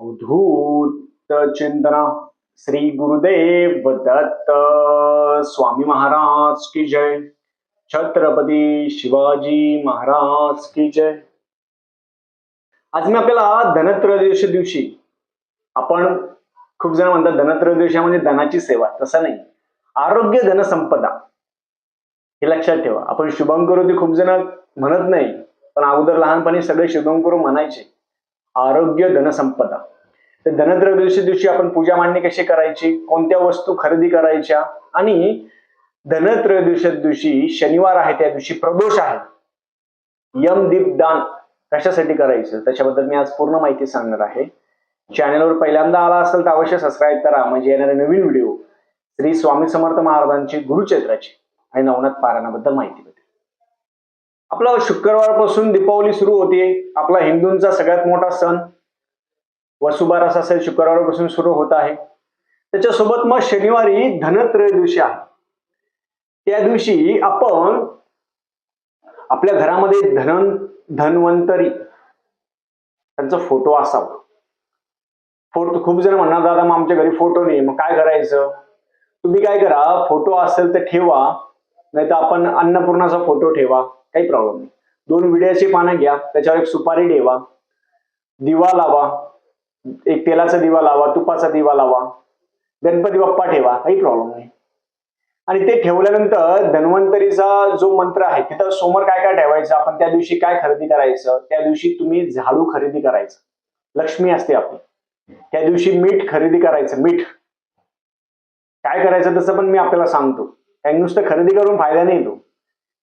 अवधूत चिंतना श्री गुरुदेव दत्त स्वामी महाराज की जय। छत्रपती शिवाजी महाराज की जय। आज मी आपल्याला धनत्रयोदशी दिवशी आपण खूप जण म्हणतात धनत्रयोदशी म्हणजे धनाची सेवा तसं नाही. आरोग्य धनसंपदा हे लक्षात ठेवा. आपण शुभम करू ते खूप जण म्हणत नाही पण अगोदर लहानपणी सगळे शुभम करू म्हणायचे. आरोग्य धनसंपदा. तर धनत्रयोदशी दिवशी आपण पूजा मांडणी कशी करायची? कोणत्या वस्तू खरेदी करायच्या? आणि धनत्रयोदशी दिवशी शनिवार आहे त्या दिवशी प्रदोष आहे. यम दीप दान कशासाठी करायचं? त्याच्याबद्दल मी आज पूर्ण माहिती सांगणार आहे. चॅनलवर पहिल्यांदा आला असेल तर अवश्य सबस्क्राईब करा. म्हणजे येणारे नवीन व्हिडिओ श्री स्वामी समर्थ महाराजांची गुरुचैत्राची आणि नवनाथ पारायणाबद्दल माहिती आपला शुक्रवारपासून दीपावली सुरू होते. आपला हिंदूंचा सगळ्यात मोठा सण वसुबारस असेल शुक्रवारपासून सुरू होत आहे. त्याच्यासोबत मग शनिवारी धनत्रयोदशी आहे. त्या दिवशी आपण आपल्या घरामध्ये धन धन्वंतरी त्यांचा फोटो असावा. फोटो खूप जण म्हणणार दादा मग आमच्या घरी फोटो नाही मग काय करायचं? तुम्ही काय करा फोटो असेल तर ठेवा. नाही तर आपण अन्नपूर्णाचा फोटो ठेवा काही प्रॉब्लेम नाही. दोन विड्याची पानं घ्या त्याच्यावर एक सुपारी ठेवा दिवा लावा एक तेलाचा दिवा लावा तुपाचा दिवा लावा गणपती बाप्पा ठेवा काही प्रॉब्लेम नाही. आणि ते ठेवल्यानंतर धन्वंतरीचा जो मंत्र आहे तिथं समोर काय काय ठेवायचं आपण त्या दिवशी काय खरेदी करायचं त्या दिवशी तुम्ही झाडू खरेदी करायचं. लक्ष्मी असते आपली. त्या दिवशी मीठ खरेदी करायचं मीठ. काय करायचं तसं पण मी आपल्याला सांगतो. काही नुसतं खरेदी करून फायदा नाही तो.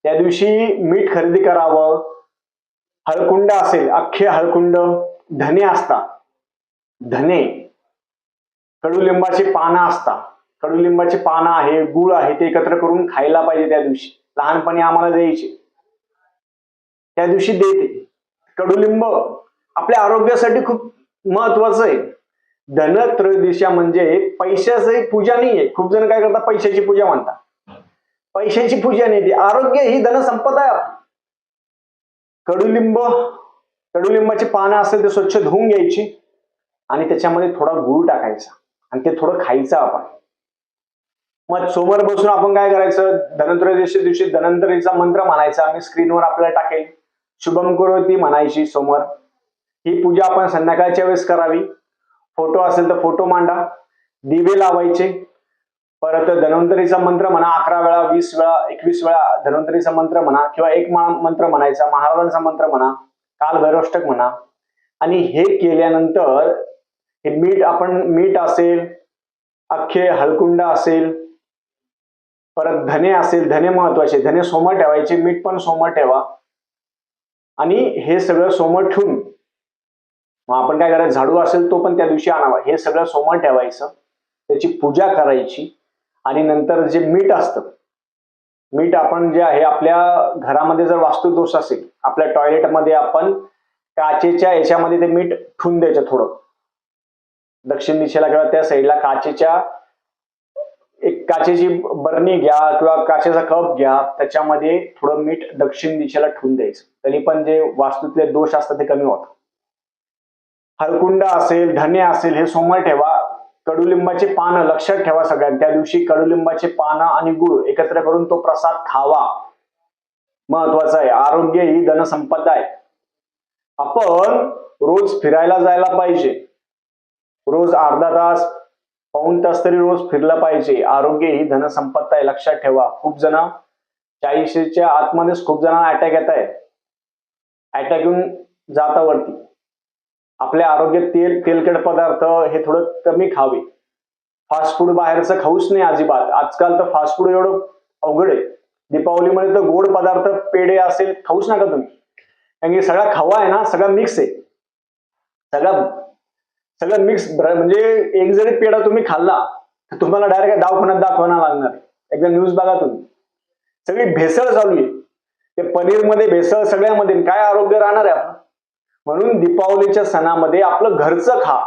त्या दिवशी मीठ खरेदी करावं हळकुंड असेल अख्खे हळकुंड धने असतात धने. कडुलिंबाची पानं असतात कडुलिंबाची पानं आहे गुळ आहे ते एकत्र करून खायला पाहिजे त्या दिवशी. लहानपणी आम्हाला द्यायचे. त्या दिवशी देते. कडुलिंब आपल्या आरोग्यासाठी खूप महत्वाचं आहे. धन त्रयोदशा म्हणजे पैशाची पूजा नाहीये. खूप जण काय करतात? पैशाची पूजा म्हणतात. पैशाची पूजा नाही आरोग्य ही धनसंपदा आहे कडुलिंब कडुलिंबाची पानं असेल ते स्वच्छ धुवून घ्यायची आणि त्याच्यामध्ये थोडा गुळ टाकायचा आणि ते थोडं खायचं आपण. मग समोर बसून आपण काय करायचं? धनत्रयोदशी दिवशी धनंतरीचा मंत्र म्हणायचा. मी स्क्रीनवर आपल्याला टाकेल. शुभम करोती म्हणायची समोर ही पूजा आपण संध्याकाळच्या वेळेस करावी. फोटो असेल तर फोटो मांडा. दिवे लावायचे. परत धन्वंतरीचा मंत्र म्हणा अकरा वेळा वीस वेळा एकवीस वेळा धन्वंतरीचा मंत्र म्हणा किंवा एक मंत्र म्हणायचा महाराजांचा मंत्र म्हणा काल भैरवष्टक म्हणा. आणि हे केल्यानंतर हे मीठ आपण मीठ असेल अख्खे हळकुंड असेल परत धने असेल धने महत्त्वाचे धने सोमर ठेवायचे मीठ पण सोमर ठेवा. आणि हे सगळं सोमर ठेवून मग आपण काय करायचं झाडू असेल तो पण त्या दिवशी आणावा. हे सगळं सोमर ठेवायचं. त्याची पूजा करायची. आणि नंतर जे मीठ असतं मीठ आपण जे आहे आपल्या घरामध्ये जर वास्तुदोष असेल आपल्या टॉयलेटमध्ये आपण काचेच्या याच्यामध्ये ते मीठ ठून द्यायचं थोडं. दक्षिण दिशेला किंवा त्या साईडला काचेच्या एक काचेची बरणी घ्या किंवा काचेचा कप घ्या त्याच्यामध्ये थोडं मीठ दक्षिण दिशेला ठेवून द्यायचं. तरी पण जे वास्तूतले दोष असतात ते कमी होतात. हळकुंड असेल धने असेल हे समोर ठेवा. कडुलिंबाचे पानं लक्षात ठेवा सगळ्यात त्या दिवशी कडुलिंबाचे पानं आणि गुळ एकत्र करून तो प्रसाद खावा. महत्त्वाचा आहे. आरोग्य ही धनसंपदा आहे. आपण रोज फिरायला जायला पाहिजे. रोज अर्धा तास पाऊन तास तरी रोज फिरलं पाहिजे. आरोग्य ही धनसंपत्ता आहे. लक्षात ठेवा. खूप जण चाळीशीच्या आतमध्येच खूप जणांना अटॅक येत आहे अटॅक येऊन जाता वरती. आपल्या आरोग्यात तेल तेलकट पदार्थ हे थोडं कमी खावे. फास्ट फूड बाहेरचं खाऊच नाही अजिबात. आजकाल तर फास्ट फूड एवढं अवघड आहे. दीपावलीमध्ये तर गोड पदार्थ पेढे असेल खाऊच नका तुम्ही. कारण की सगळा खवा आहे ना सगळा मिक्स आहे. सगळा सगळं मिक्स म्हणजे एक जरी पेढा तुम्ही खाल्ला तर तुम्हाला डायरेक्ट दवाखान्यात दाखवायला लागणार. एकदा न्यूज बघा तुम्ही. सगळी भेसळ चालू आहे. ते पनीरमध्ये भेसळ सगळ्यामध्ये. काय आरोग्य राहणार आहे आपण? म्हणून दीपावलीच्या सणामध्ये आपलं घरचं खा.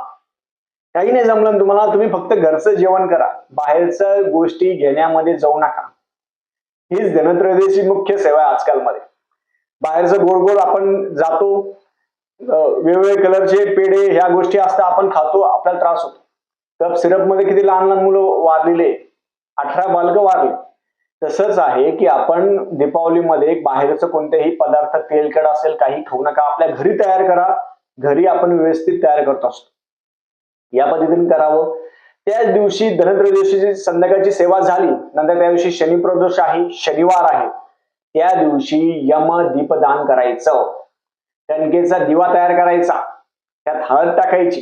काही नाही जमलं तुम्हाला तुम्ही फक्त घरचं जेवण करा. बाहेरचं गोष्टी घेण्यामध्ये जाऊ नका. हीच धनत्रयोदशी मुख्य सेवा आहे आजकालमध्ये. बाहेरचं गोड गोड आपण जातो वेगवेगळे कलरचे पेढे ह्या गोष्टी असतात आपण खातो आपल्याला त्रास होतो. तर सिरपमध्ये किती लहान लहान मुलं वारलेले अठरा बालकं वारले. तसंच आहे की आपण दीपावलीमध्ये बाहेरचं कोणतेही पदार्थ तेलकट असेल काही खाऊ नका. आपल्या घरी तयार करा. घरी आपण व्यवस्थित तयार करत असतो. या पद्धतीने करावं. त्याच दिवशी धनत्रयोदशीची संध्याकाळची सेवा झाली. नंतर त्या दिवशी शनिप्रदोष आहे शनिवार आहे. त्या दिवशी यम दीपदान करायचं. कणकेचा दिवा तयार करायचा. त्यात हळद टाकायची.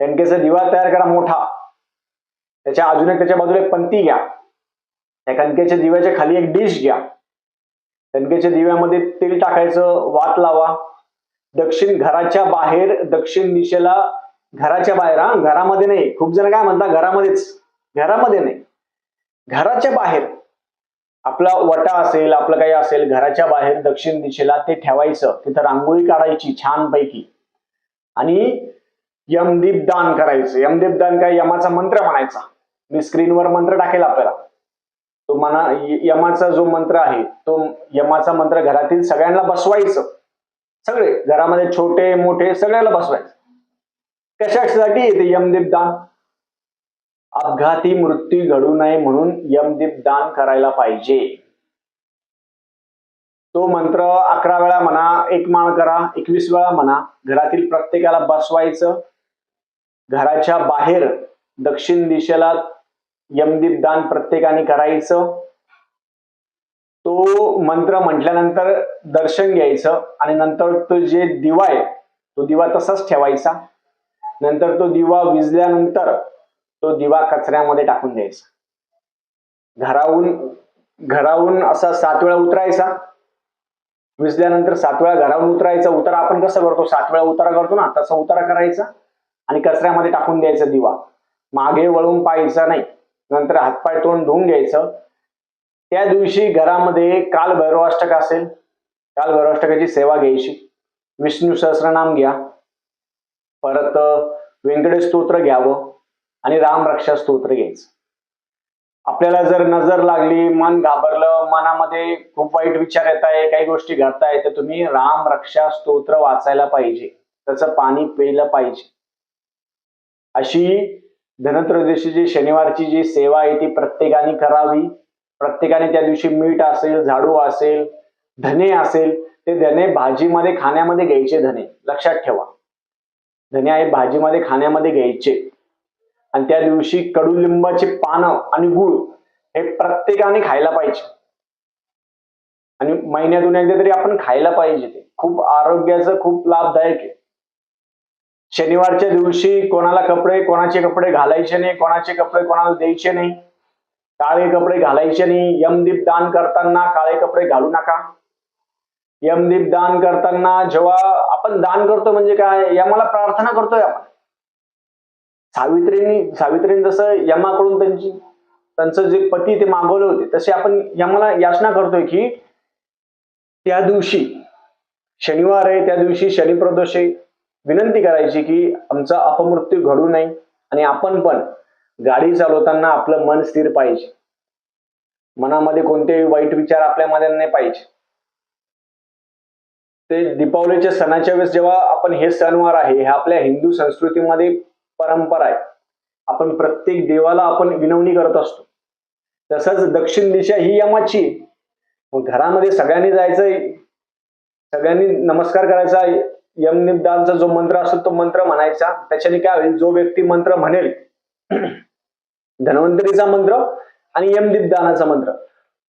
कणकेचा दिवा तयार करा मोठा. त्याच्या अजून एक त्याच्या बाजूला एक पंती घ्या. त्या कणकेच्या दिव्याच्या खाली एक डिश घ्या. कणकेच्या दिव्यामध्ये तेल टाकायचं वात लावा. दक्षिण घराच्या बाहेर दक्षिण दिशेला घराच्या बाहेर हा घरामध्ये नाही. खूप जण काय म्हणतात घरामध्येच. घरामध्ये नाही. घराच्या बाहेर. आपला वटा असेल आपलं काही असेल घराच्या बाहेर दक्षिण दिशेला ते ठेवायचं. तिथं रांगोळी काढायची छानपैकी. आणि यमदीप दान करायचं. यमदीप दान काय? यमाचा मंत्र म्हणायचा. मी स्क्रीनवर मंत्र टाकेल आपल्याला. तो मना यमाचा जो मंत्र आहे तो यमाचा मंत्र घरातील सगळ्यांना बसवायचं. सगळे घरामध्ये छोटे मोठे सगळ्याला बसवायचं. कशासाठी? येते यमदीप दान. अपघाती मृत्यू घडू नये म्हणून यमदीप दान करायला पाहिजे. तो मंत्र अकरा वेळा म्हणा एक माळ करा एकवीस वेळा म्हणा घरातील प्रत्येकाला बसवायचं. घराच्या बाहेर दक्षिण दिशेला यमदीप दान प्रत्येकाने करायचं. तो मंत्र म्हटल्यानंतर दर्शन घ्यायचं आणि नंतर तो जे दिवा आहे तो दिवा तसाच ठेवायचा. नंतर तो दिवा विजल्यानंतर तो दिवा कचऱ्यामध्ये टाकून द्यायचा. घराहून घराहून असा सात वेळा उतरायचा. विजल्यानंतर सात वेळा घराहून उतरायचा. उतारा आपण कसं करतो? सात वेळा उतारा करतो ना तसा उतारा करायचा आणि कचऱ्यामध्ये टाकून द्यायचा दिवा. मागे वळून पाहायचा नाही. नंतर हातपाय तोंड धुवून घ्यायचं. त्या दिवशी घरामध्ये काल भैरवाष्टक असेल काल भैरवाष्टकाची सेवा घ्यायची. विष्णू सहस्रनाम घ्या. परत व्यंकटेश स्तोत्र घ्यावं आणि रामरक्षा स्तोत्र घ्यायचं. आपल्याला जर नजर लागली मन घाबरलं मनामध्ये खूप वाईट विचार येत आहे काही गोष्टी घडताय तर तुम्ही राम रक्षा स्तोत्र वाचायला पाहिजे. त्याचं पाणी प्यायला पाहिजे. अशी धनत्रयोदशीची शनिवारची जी सेवा आहे ती प्रत्येकाने करावी. प्रत्येकाने त्या दिवशी मीठ असेल झाडू असेल धने असेल ते धने भाजीमध्ये खाण्यामध्ये घ्यायचे धने. लक्षात ठेवा. धने आहे भाजीमध्ये खाण्यामध्ये घ्यायचे. आणि त्या दिवशी कडुलिंबाची पानं आणि गुळ हे प्रत्येकाने खायला पाहिजे. आणि महिन्यातून एकदा तरी आपण खायला पाहिजे ते. खूप आरोग्याचं खूप लाभदायक आहे. शनिवारच्या दिवशी कोणाला कपडे कोणाचे कपडे घालायचे नाही कोणाचे कपडे कोणाला द्यायचे नाही काळे कपडे घालायचे नाही यमदीप दान करताना काळे कपडे घालू नका. यमदीप दान करताना जेव्हा आपण दान करतो म्हणजे काय? यमाला प्रार्थना करतोय आपण. सावित्रीनी सावित्रीने जसं यमाकडून त्यांची त्यांचं जे पती ते मागवले होते तसे आपण यमाला याचना करतोय की त्या दिवशी शनिवार आहे त्या दिवशी शनिप्रदोष आहे विनंती करायची की आमचा अपमृत्यू घडू नये आणि आपण पण गाडी चालवताना आपलं मन स्थिर पाहिजे. मनामध्ये कोणतेही वाईट विचार आपल्यामध्ये नाही पाहिजे. ते दीपावलीच्या सणाच्या वेळेस जेव्हा आपण हे सणवार आहे हे आपल्या हिंदू संस्कृतीमध्ये परंपरा आहे. आपण प्रत्येक देवाला आपण विनवणी करत असतो. तसंच दक्षिण दिशा ही यमाची घरामध्ये सगळ्यांनी जायचं सगळ्यांनी नमस्कार करायचा यमनिदानचा जो मंत्र असेल तो मंत्र म्हणायचा. त्याच्याने काय होईल? जो व्यक्ती मंत्र म्हणेल धन्वंतरीचा मंत्र आणि यमदीपदानाचा मंत्र.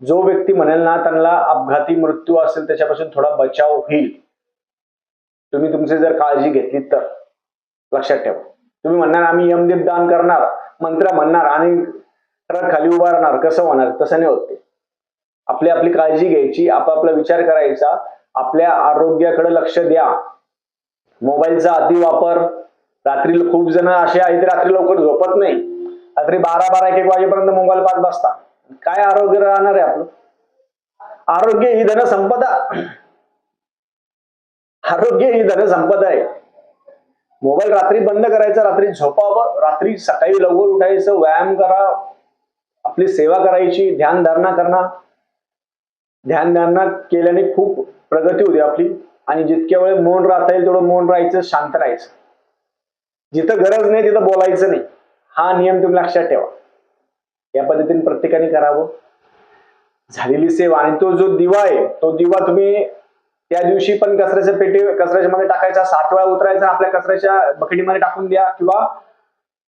जो व्यक्ती म्हणेल ना त्यांना अपघाती मृत्यू असेल त्याच्यापासून थोडा बचाव होईल. तुम्ही तुमची जर काळजी घेतली तर लक्षात ठेवा. तुम्ही म्हणणार आम्ही यमदीप दान करणार मंत्र म्हणणार आणि ट्रक खाली उभारणार. कसं होणार तसं नाही होत आपली आपली काळजी घ्यायची आपापला विचार करायचा. आपल्या आरोग्याकडे लक्ष द्या. मोबाईलचा अतिवापर रात्री खूप जण असे आहेत रात्री लवकर झोपत नाही. रात्री बारा बारा एक एक वाजेपर्यंत मोबाईल पाहत बसता काय आरोग्य राहणार आहे आपलं? आरोग्य ही धनसंपदा. आरोग्य ही धनसंपदा आहे. मोबाईल रात्री बंद करायचा रात्री झोपावं. रात्री सकाळी लवकर उठायचं व्यायाम करा. आपली सेवा करायची ध्यान धारणा करणं. ध्यान धारणा केल्याने खूप प्रगती होते आपली. आणि जितक्या वेळ मौन राहता येईल तेवढं मौन राहायचं शांत राहायचं. जिथं गरज नाही तिथं बोलायचं नाही. हा नियम तुम्ही लक्षात ठेवा. या पद्धतीने प्रत्येकाने करावं. झालेली सेवा आणि तो जो दिवा आहे तो दिवा तुम्ही त्या दिवशी पण कचऱ्याच्या पेटी कचऱ्याच्या मध्ये टाकायचा सात वेळा उतरायचा आपल्या कचऱ्याच्या बकेटीमध्ये टाकून द्या किंवा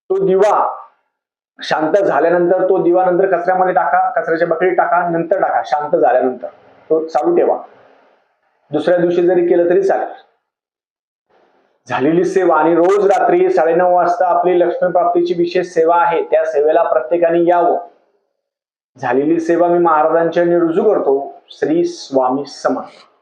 तो दिवा शांत झाल्यानंतर तो दिवा नंतर कचऱ्यामध्ये टाका कचऱ्याच्या बकेटीत टाका नंतर टाका शांत झाल्यानंतर. तो चालू ठेवा. दुसऱ्या दिवशी जरी केलं तरी चालेल. झालेली सेवा आणि रोज रात्री साडेनऊ वाजता आपली लक्ष्मी प्राप्तीची विशेष सेवा आहे त्या सेवेला प्रत्येकाने यावं. झालेली सेवा मी महाराजांच्या रुजू करतो श्री स्वामी समर्थ.